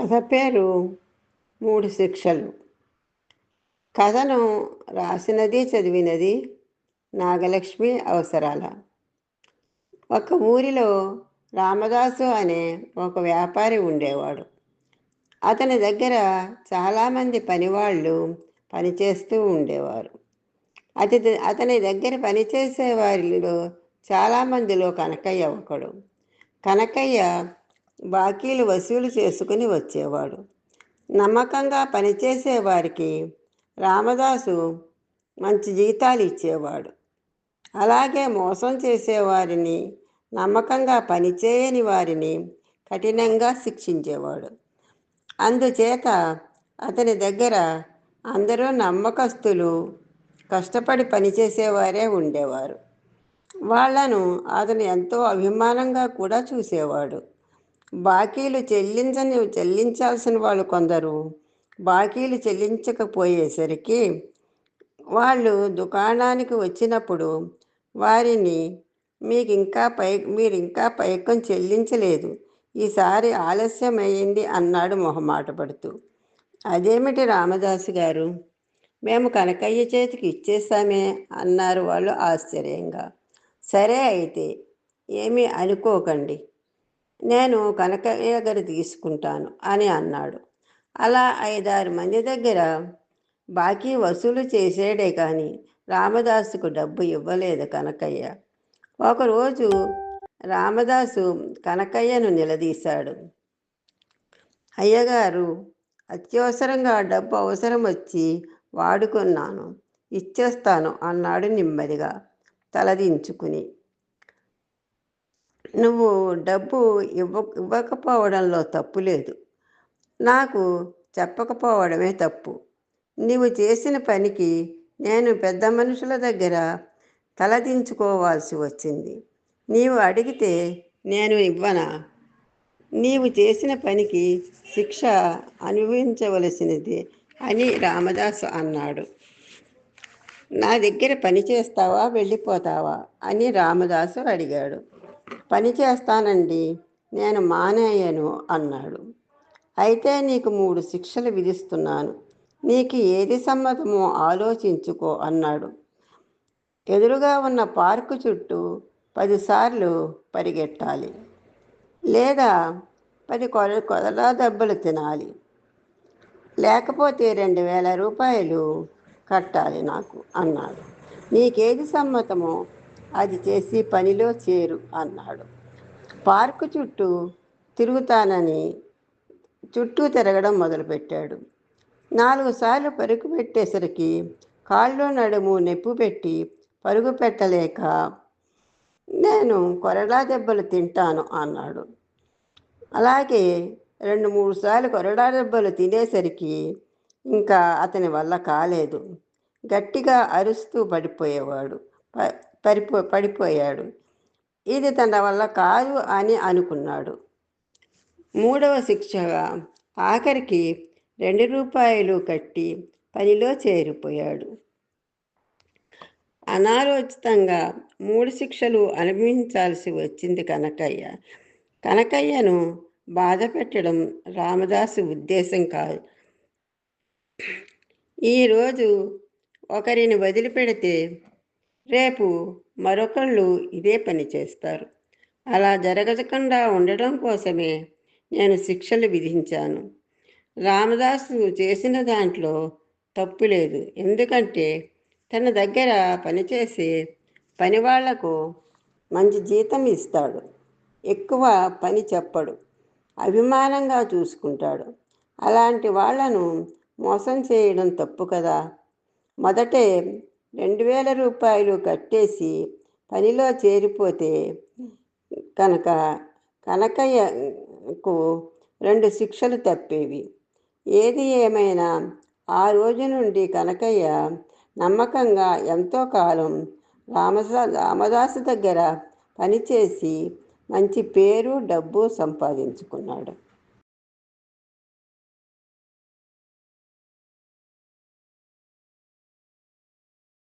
కథ పేరు మూడు శిక్షలు. కథను రాసినది చదివినది నాగలక్ష్మి అవసరాల. ఒక ఊరిలో రామదాసు అనే ఒక వ్యాపారి ఉండేవాడు. అతని దగ్గర చాలామంది పనివాళ్ళు పనిచేస్తూ ఉండేవారు. అతి అతని దగ్గర పనిచేసే వారిలో చాలామందిలో కనకయ్య ఒకడు. కనకయ్య బాకీలు వసూలు చేసుకుని వచ్చేవాడు. నమ్మకంగా పనిచేసే వారికి రామదాసు మంచి జీతాలు ఇచ్చేవాడు. అలాగే మోసం చేసేవారిని నమ్మకంగా పనిచేయని వారిని కఠినంగా శిక్షించేవాడు. అందుచేత అతని దగ్గర అందరూ నమ్మకస్తులు కష్టపడి పనిచేసేవారే ఉండేవారు. వాళ్ళను అతను ఎంతో అభిమానంగా కూడా చూసేవాడు. బాకీలు చెల్లించని చెల్లించాల్సిన వాళ్ళు కొందరు బాకీలు చెల్లించకపోయేసరికి వాళ్ళు దుకాణానికి వచ్చినప్పుడు వారిని మీకు ఇంకా పై మీరు ఇంకా పైకం చెల్లించలేదు. ఈసారి ఆలస్యమైంది అన్నాడు మొహమాట పడుతూ. అదేమిటి రామదాసు గారు? మేము కనకయ్య చేతికి ఇచ్చేస్తామే అన్నారు వాళ్ళు ఆశ్చర్యంగా. సరే అయితే ఏమీ అనుకోకండి. నేను కనకయ్య దగ్గర తీసుకుంటాను అని అన్నాడు. అలా ఐదారు మంది దగ్గర బాకీ వసూలు చేసేడే కానీ రామదాసుకు డబ్బు ఇవ్వలేదు కనకయ్య. ఒకరోజు రామదాసు కనకయ్యను నిలదీశాడు. అయ్యగారు అత్యవసరంగా డబ్బు అవసరం వచ్చి వాడుకున్నాను ఇచ్చేస్తాను అన్నాడు నెమ్మదిగా తలదించుకుని. నువ్వు డబ్బు ఇవ్వ ఇవ్వకపోవడంలో తప్పు లేదు. నాకు చెప్పకపోవడమే తప్పు. నీవు చేసిన పనికి నేను పెద్ద మనుషుల దగ్గర తలదించుకోవాల్సి వచ్చింది. నీవు అడిగితే నేను ఇవ్వనా? నీవు చేసిన పనికి శిక్ష అనుభవించవలసినది అని రామదాసు అన్నాడు. నా దగ్గర పని చేస్తావా? వెళ్ళిపోతావా? అని రామదాసు అడిగాడు. పని చేస్తానండి నేను మానేయను అన్నాడు. అయితే నీకు మూడు శిక్షలు విధిస్తున్నాను నీకు ఏది సమ్మతమో ఆలోచించుకో అన్నాడు. ఎదురుగా ఉన్న పార్కు చుట్టూ పదిసార్లు పరిగెట్టాలి లేదా పది కొల కొదలా దెబ్బలు తినాలి లేకపోతే రెండు వేల రూపాయలు కట్టాలి నాకు అన్నాడు. నీకేది సమ్మతమో అది చేసి పనిలో చేరు అన్నాడు. పార్కు చుట్టూ తిరుగుతానని చుట్టూ తిరగడం మొదలుపెట్టాడు. నాలుగు సార్లు పరుగు పెట్టేసరికి కాళ్ళు నడుము నెప్పు పెట్టి పరుగు పెట్టలేక నేను కొరడా దెబ్బలు తింటాను అన్నాడు. అలాగే రెండు మూడు సార్లు కొరడా దెబ్బలు తినేసరికి ఇంకా అతని వల్ల కాలేదు. గట్టిగా అరుస్తూ పడిపోయేవాడు. పరిపో పడిపోయాడు. ఇది తన వల్ల కాదు అని అనుకున్నాడు. మూడవ శిక్షగా ఆఖరికి రెండు రూపాయలు కట్టి పనిలో చేరిపోయాడు. అనాలోచితంగా మూడు శిక్షలు అనుభవించాల్సి వచ్చింది కనకయ్య. కనకయ్యను బాధ పెట్టడం రామదాసు ఉద్దేశం కాదు. ఈరోజు ఒకరిని వదిలిపెడితే రేపు మరొకళ్ళు ఇదే పని చేస్తారు. అలా జరగకుండా ఉండడం కోసమే నేను శిక్షలు విధించాను. రామదాసు చేసిన దాంట్లో తప్పు లేదు. ఎందుకంటే తన దగ్గర పనిచేసే పనివాళ్ళకు మంచి జీతం ఇస్తాడు. ఎక్కువ పని చెప్పడు. అభిమానంగా చూసుకుంటాడు. అలాంటి వాళ్ళను మోసం చేయడం తప్పు కదా. మొదటే రెండు వేల రూపాయలు కట్టేసి పనిలో చేరిపోతే కనుక కనకయ్యకు రెండు శిక్షలు తప్పేవి. ఏది ఏమైనా ఆ రోజు నుండి కనకయ్య నమ్మకంగా ఎంతో కాలం రామదా రామదాసు దగ్గర పనిచేసి మంచి పేరు డబ్బు సంపాదించుకున్నాడు.